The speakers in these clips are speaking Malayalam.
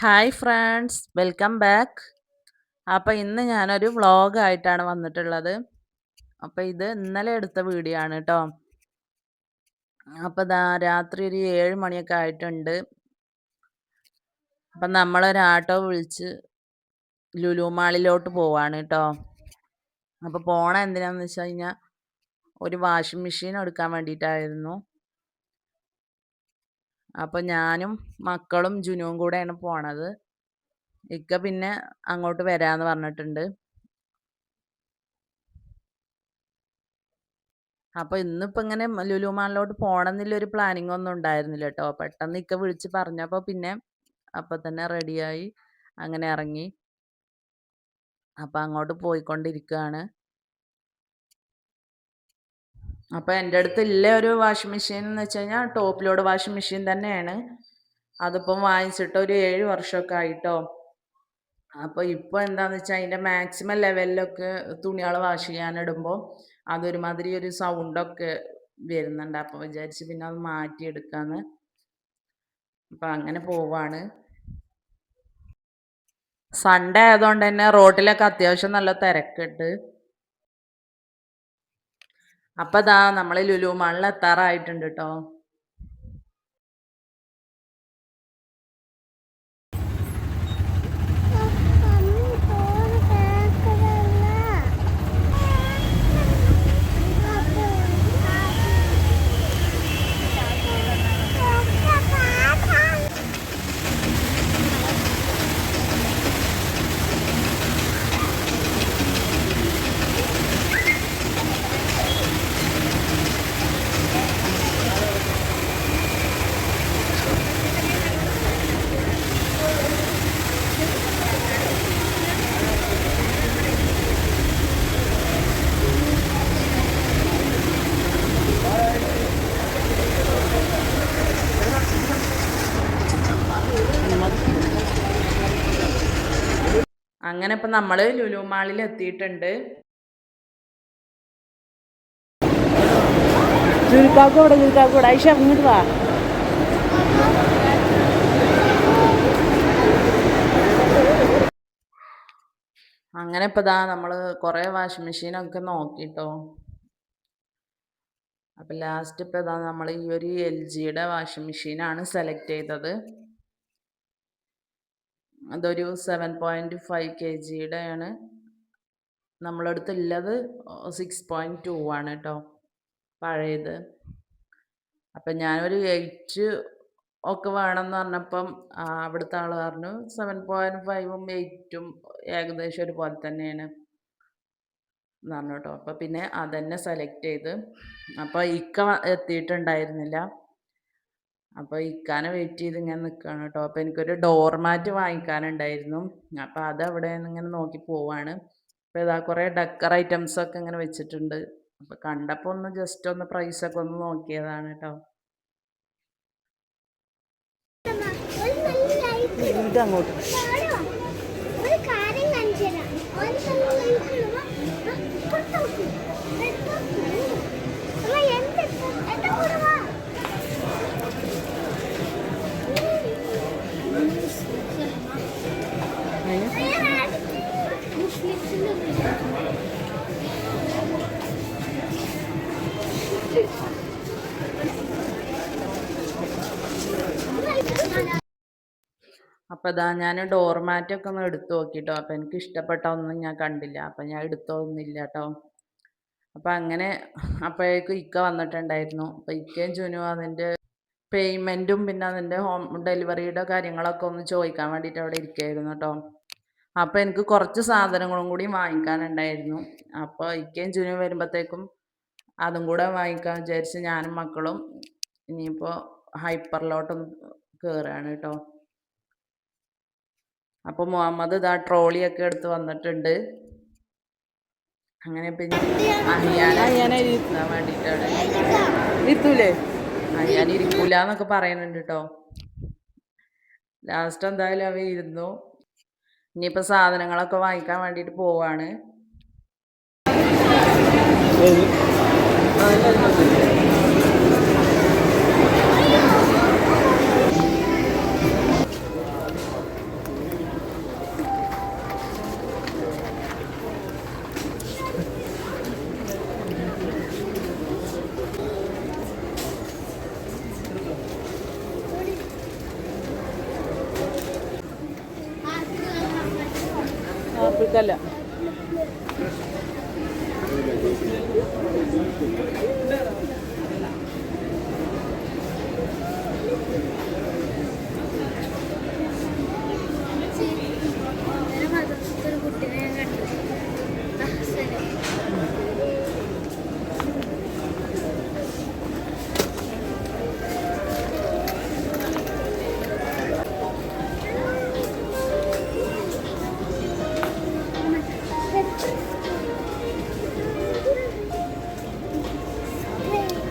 ഹായ് ഫ്രണ്ട്സ് വെൽക്കം ബാക്ക് അപ്പോൾ ഇന്ന് ഞാനൊരു വ്ളോഗായിട്ടാണ് വന്നിട്ടുള്ളത്. അപ്പോൾ ഇത് ഇന്നലെ എടുത്ത വീഡിയോ ആണ് കേട്ടോ അപ്പോൾ രാത്രി ഒരു ഏഴ് മണിയൊക്കെ ആയിട്ടുണ്ട്. അപ്പം നമ്മളൊരു ആട്ടോ വിളിച്ച് ലുലു മാളിലോട്ട് പോവാണ് കേട്ടോ അപ്പോൾ പോണ എന്തിനാന്ന് വെച്ച് കഴിഞ്ഞാൽ ഒരു വാഷിംഗ് മെഷീൻ എടുക്കാൻ വേണ്ടിയിട്ടായിരുന്നു. അപ്പോൾ ഞാനും മക്കളും ജുനുവും കൂടെയാണ് പോണത്. ഇക്ക പിന്നെ അങ്ങോട്ട് വരാന്ന് പറഞ്ഞിട്ടുണ്ട്. അപ്പൊ ഇന്നിപ്പോ ഇങ്ങനെ ലുലുമാളിലോട്ട് മാളിലോട്ട് പോണമെന്നില്ല ഒരു പ്ലാനിങ് ഒന്നും ഉണ്ടായിരുന്നില്ല കേട്ടോ പെട്ടെന്ന് ഇക്ക വിളിച്ച് പറഞ്ഞപ്പോ പിന്നെ അപ്പൊ തന്നെ റെഡിയായി അങ്ങനെ ഇറങ്ങി. അപ്പൊ അങ്ങോട്ട് പോയിക്കൊണ്ടിരിക്കുകയാണ് അപ്പൊ എന്റെ അടുത്ത് ഇല്ല ഒരു വാഷിംഗ് മെഷീൻ എന്ന് വെച്ച് കഴിഞ്ഞാൽ ടോപ്പ് ലോഡ് വാഷിംഗ് മെഷീൻ തന്നെയാണ്. അതിപ്പം വാങ്ങിച്ചിട്ട് ഒരു ഏഴ് വർഷമൊക്കെ ആയിട്ടോ. അപ്പോൾ ഇപ്പോൾ എന്താന്ന് വെച്ചാൽ അതിന്റെ മാക്സിമം ലെവലിലൊക്കെ തുണികൾ വാഷ് ചെയ്യാനിടുമ്പോൾ അതൊരുമാതിരി ഒരു സൗണ്ടൊക്കെ വരുന്നുണ്ട്. അപ്പോൾ വിചാരിച്ച് പിന്നെ അത് മാറ്റിയെടുക്കാന്ന്. അപ്പം അങ്ങനെ പോവാണ്. സൺഡേ ആയതുകൊണ്ട് തന്നെ റോട്ടിലൊക്കെ അത്യാവശ്യം നല്ല തിരക്കുണ്ട്. അപ്പം ദാ നമ്മൾ ലുലു മാളിൽ കേട്ടോ അങ്ങനെ ഇപ്പം നമ്മൾ ലുലു മാളിൽ എത്തിയിട്ടുണ്ട്. ചുരുക്കാക്കോടെ ചുരുക്കാക്കോടെ ഐഷ ഇങ്ങോട്ട് വാ. അങ്ങനെ ഇപ്പം ദാ നമ്മൾ കുറേ വാഷിംഗ് മെഷീനൊക്കെ നോക്കിട്ടോ. അപ്പം ലാസ്റ്റ് ഇപ്പം ഇതാ നമ്മൾ ഈ ഒരു എൽ ജിയുടെ വാഷിംഗ് മെഷീനാണ് സെലക്ട് ചെയ്തത്. അതൊരു സെവൻ പോയിന്റ് ഫൈവ് കെ ജിയുടെ ആണ് നമ്മളടുത്ത് സിക്സ് പോയിന്റ് ടു ആണ് കേട്ടോ പഴയത്. അപ്പം ഞാനൊരു എയ്റ്റ് ഒക്കെ വേണമെന്ന് പറഞ്ഞപ്പം അവിടുത്തെ ആൾ പറഞ്ഞു സെവൻ പോയിന്റ് ഫൈവും എയ്റ്റും ഏകദേശം ഒരുപോലെ തന്നെയാണ് എന്ന് പറഞ്ഞു കേട്ടോ അപ്പം പിന്നെ അതന്നെ സെലക്ട് ചെയ്ത്. അപ്പോൾ ഇക്ക എത്തിയിട്ടുണ്ടായിരുന്നില്ല. അപ്പോൾ ഇക്കാനെ വെയിറ്റ് ചെയ്ത് ഇങ്ങനെ നിൽക്കുകയാണ് കേട്ടോ. അപ്പൊ എനിക്കൊരു ഡോർ മാറ്റ് വാങ്ങിക്കാനുണ്ടായിരുന്നു. അപ്പൊ അത് അവിടെ നിന്ന് ഇങ്ങനെ നോക്കി പോവാണ്. അപ്പൊ ഇതാ കുറെ ഡക്കർ ഐറ്റംസ് ഒക്കെ ഇങ്ങനെ വെച്ചിട്ടുണ്ട്. അപ്പൊ കണ്ടപ്പോ ഒന്ന് ജസ്റ്റ് ഒന്ന് പ്രൈസ് ഒക്കെ ഒന്ന് നോക്കിയതാണ് കേട്ടോ. അങ്ങോട്ട് അപ്പോൾ ഇതാ ഞാൻ ഡോർ മാറ്റൊക്കെ ഒന്ന് എടുത്തു നോക്കിട്ടോ. അപ്പൊ എനിക്ക് ഇഷ്ടപ്പെട്ട ഒന്നും ഞാൻ കണ്ടില്ല. അപ്പൊ ഞാൻ എടുത്തൊന്നുമില്ല കേട്ടോ അപ്പൊ അങ്ങനെ അപ്പോഴേക്കും ഇക്ക വന്നിട്ടുണ്ടായിരുന്നു. അപ്പൊ ഇക്കയും ജുനു അതിന്റെ പേയ്മെന്റും പിന്നെ അതിന്റെ ഹോം ഡെലിവറിയുടെ കാര്യങ്ങളൊക്കെ ഒന്ന് ചോദിക്കാൻ വേണ്ടിയിട്ട് അവിടെ ഇരിക്കുകയായിരുന്നു കേട്ടോ അപ്പൊ എനിക്ക് കുറച്ച് സാധനങ്ങളും കൂടി വാങ്ങിക്കാനുണ്ടായിരുന്നു. അപ്പോൾ ഇക്കയും ജുനു വരുമ്പോഴത്തേക്കും അതും കൂടെ വാങ്ങിക്കാൻ വിചാരിച്ച് ഞാനും മക്കളും ഇനിയിപ്പോൾ ഹൈപ്പറിലോട്ടൊന്ന് കയറുകയാണ് കേട്ടോ അപ്പോൾ മുഹമ്മദ് ഇതാ ട്രോളിയൊക്കെ എടുത്ത് വന്നിട്ടുണ്ട്. അങ്ങനെ പിന്നെ ഇരുത്താൻ വേണ്ടിയിട്ടാണ് അഹിയാൻ ഇരിക്കൂല? എന്നൊക്കെ പറയുന്നുണ്ട് കേട്ടോ ലാസ്റ്റ് എന്തായാലും അവ ഇരുന്നു. ഇനിയിപ്പോൾ സാധനങ്ങളൊക്കെ വാങ്ങിക്കാൻ വേണ്ടിയിട്ട് പോവാണ്. ആപ്പിൾക്കല്ല ഇന്നലെ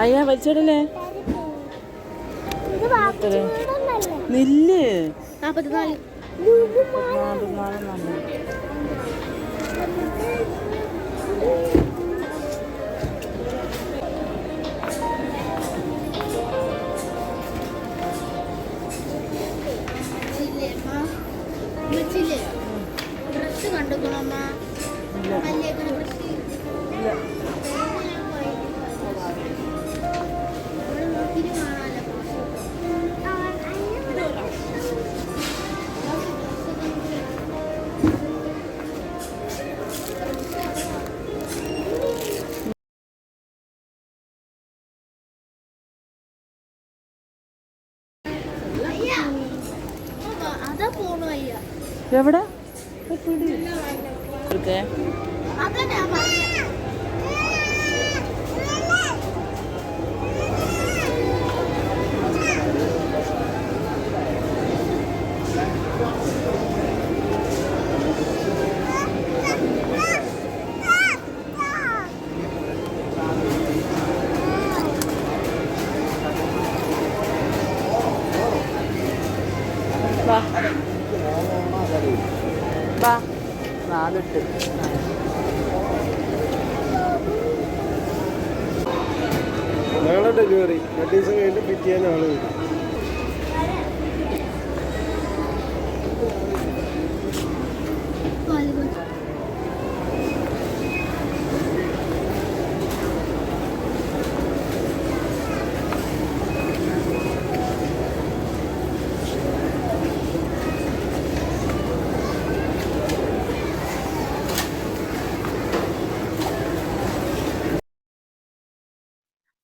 അയ്യാ വലിച്ചോടല്ലേ നില്ല് ഡ്രസ് കണ്ടുക്കണമ്മ അല്ലേ ഡ്രസ് എവിടെ?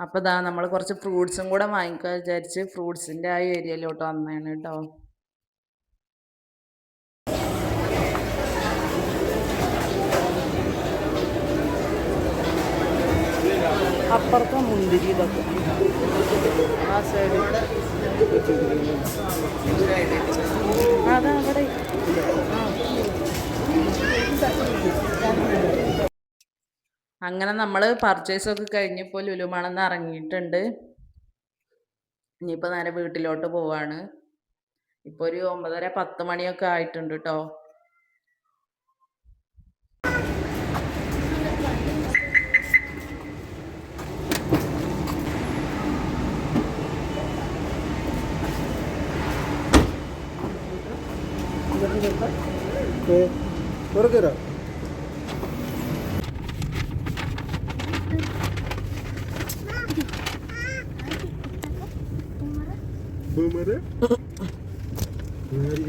അപ്പോൾ ഇതാ നമ്മൾ കുറച്ച് ഫ്രൂട്ട്സും കൂടെ വാങ്ങിക്കാൻ വിചാരിച്ച് ഫ്രൂട്ട്സിന്റെ ആ ഏരിയയിലോട്ട് വന്നതാണ് കേട്ടോ. അപ്പുറത്തെ മുന്തിരി ഇതൊക്കെ. ആ സൈഡ് അതാ അവിടെ. അങ്ങനെ നമ്മൾ പർച്ചേസൊക്കെ കഴിഞ്ഞപ്പോൾ ലുലുമാണെന്ന് ഇറങ്ങിയിട്ടുണ്ട്. ഇനിയിപ്പോൾ നേരെ വീട്ടിലോട്ട് പോവാണ്. ഇപ്പോൾ ഒരു ഒമ്പതര പത്ത് മണിയൊക്കെ ആയിട്ടുണ്ട് കേട്ടോ തുറക്കരാ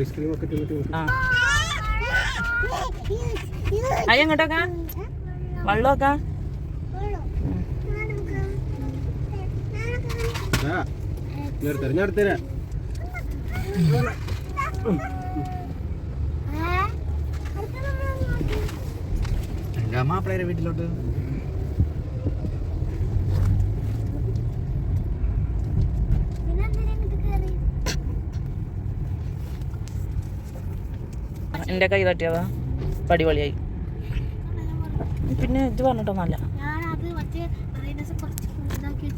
ഐസ്ക്രീം ഒക്കെ തിന്നിട്ട് നോക്ക്. ആ. അയ്യ എങ്ങോട്ടൊക്കെ വെള്ളമൊക്കെ. ഞാൻ എടുത്തരാം, ഞാൻ എടുത്തരാം. എന്റെ മാപ്പിളയുടെ വീട്ടിലോട്ട്. എന്റെ കൈ തട്ടിയതാ. പടിപൊളിയായി. പിന്നെ ഇത് പറഞ്ഞിട്ടൊന്നല്ല നല്ല മറ്റേ ലോക്കാക്കി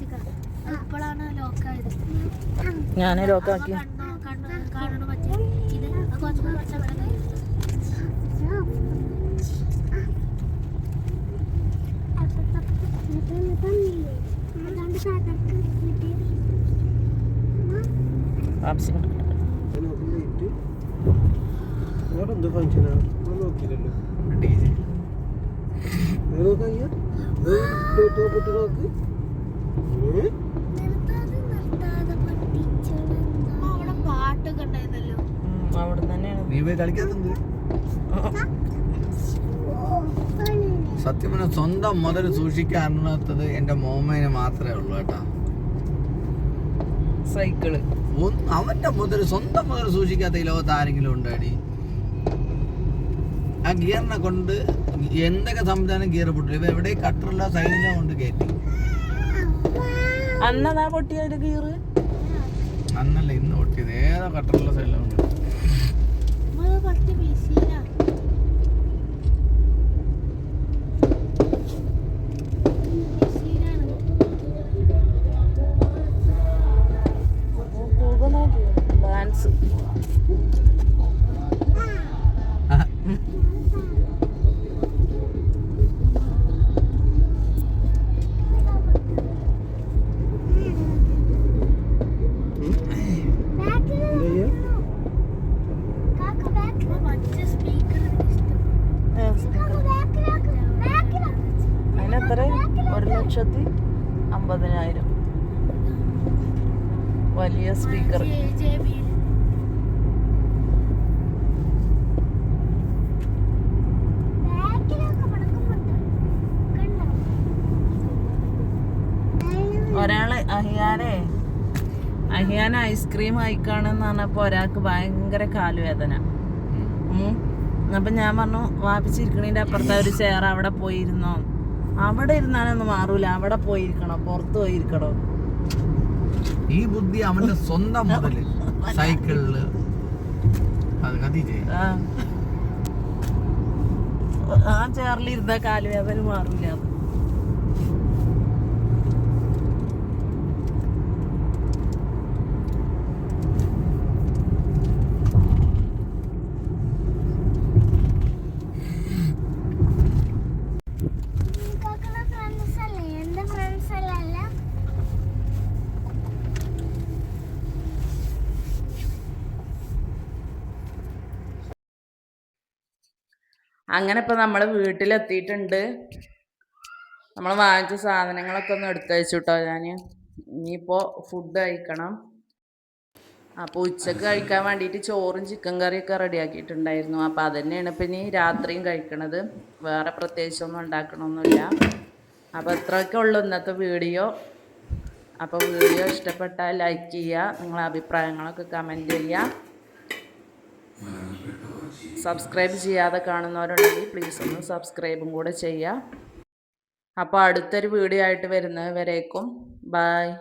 ഇപ്പോഴാണ് ലോക്കായത് ഞാൻ ലോക്കാക്കി കണ്ണോ കണ്ണോ കാണണ മറ്റേ ഇത് അത് കുറച്ച് കുറച്ച് അവിടെ കയ്യിൽ ആവശ്യം ഞാൻ നോക്കുമ്പോ ഇട്ട് വേറെ എന്ത് ഫംഗ്ഷനാ ഞാൻ നോക്കിയില്ലല്ലോ ഡി ജെ അത് നോക്കാം അയ്യോ. അത് ഇട്ട് നോക്കിട്ട് നോക്ക്? അവിടെ തന്നെയാണ് നീ പോയി കളിക്കാത്തുണ്ട് സത്യം പറഞ്ഞാൽ സ്വന്തം മുതൽ സൂക്ഷിക്കാറുള്ളത് എന്റെ മോമേനെ മാത്രമേ ഉള്ളൂ കേട്ടാ. സൈക്കിൾ. അവന്റെ മുതൽ സ്വന്തം മുതൽ സൂക്ഷിക്കാത്ത ഈ ലോകത്ത് ആരെങ്കിലും ഉണ്ടാടി? ആ ഗിയറിനെ കൊണ്ട് എന്തൊക്കെ സംവിധാനം ഗിയർ പൊട്ടില്ല ഇപ്പൊ എവിടെ കട്ടറില്ല സൈഡിലോ കൊണ്ട് കയറ്റി. അന്നതാ പൊട്ടിയ ഗിയർ അന്നല്ല ഇന്ന് പൊട്ടിയത്. ഏതാ കട്ടറുള്ള സൈഡിലോ കൊണ്ട്. അതിനെത്ര ഒരു ലക്ഷത്തി അമ്പതിനായിരം. വലിയ സ്പീക്കർ. ഒരാൾ അഹിയാനെ അഹിയാന ഐസ്ക്രീം ആയിക്കാണെന്ന് പറഞ്ഞപ്പോ ഒരാൾക്ക് ഭയങ്കര കാലുവേദന. അപ്പൊ ഞാൻ പറഞ്ഞു വാപ്പിച്ചിരിക്കണേന്റെ അപ്പുറത്തെ ഒരു ചെയർ അവിടെ പോയിരുന്നോ? അവിടെ ഇരുന്നാലൊന്നും മാറൂല അവിടെ പോയിരിക്കണോ പുറത്ത് പോയിരിക്കണോ? ഈ ബുദ്ധി അവന്റെ സ്വന്തം മുതൽ. സൈക്കിളിൽ. ആ. ഇരുന്ന കാലുവേദന മാറൂല അത് കാക്കയുടെ ഫ്രണ്ട്സ് അല്ലേ എന്റെ ഫ്രണ്ട്സ് അല്ലല്ല അങ്ങനെ ഇപ്പം നമ്മൾ വീട്ടിലെത്തിയിട്ടുണ്ട്. നമ്മൾ വാങ്ങിച്ച സാധനങ്ങളൊക്കെ ഒന്ന് എടുത്തയച്ചു കേട്ടോ ഞാൻ ഇനിയിപ്പോൾ ഫുഡ് കഴിക്കണം. അപ്പോൾ ഉച്ചയ്ക്ക് കഴിക്കാൻ വേണ്ടിയിട്ട് ചോറും ചിക്കൻ കറിയൊക്കെ റെഡിയാക്കിയിട്ടുണ്ടായിരുന്നു അപ്പോൾ തന്നെയാണ് ഇപ്പം ഇനി രാത്രിയും കഴിക്കണത്. വേറെ പ്രത്യേകിച്ചൊന്നും ഉണ്ടാക്കണമൊന്നുമില്ല അപ്പോൾ ഇത്രയൊക്കെ ഉള്ളൂ ഇന്നത്തെ വീഡിയോ. അപ്പോൾ വീഡിയോ ഇഷ്ടപ്പെട്ടാൽ ലൈക്ക് ചെയ്യുക. നിങ്ങളെ അഭിപ്രായങ്ങളൊക്കെ കമന്റ് ചെയ്യുക. സബ്സ്ക്രൈബ് ചെയ്യാതെ കാണുന്നവരുണ്ടെങ്കിൽ പ്ലീസ് ഒന്ന് സബ്സ്ക്രൈബും കൂടെ ചെയ്യുക അപ്പോൾ അടുത്തൊരു വീഡിയോ ആയിട്ട് വരുന്നത് വരേക്കും ബായ്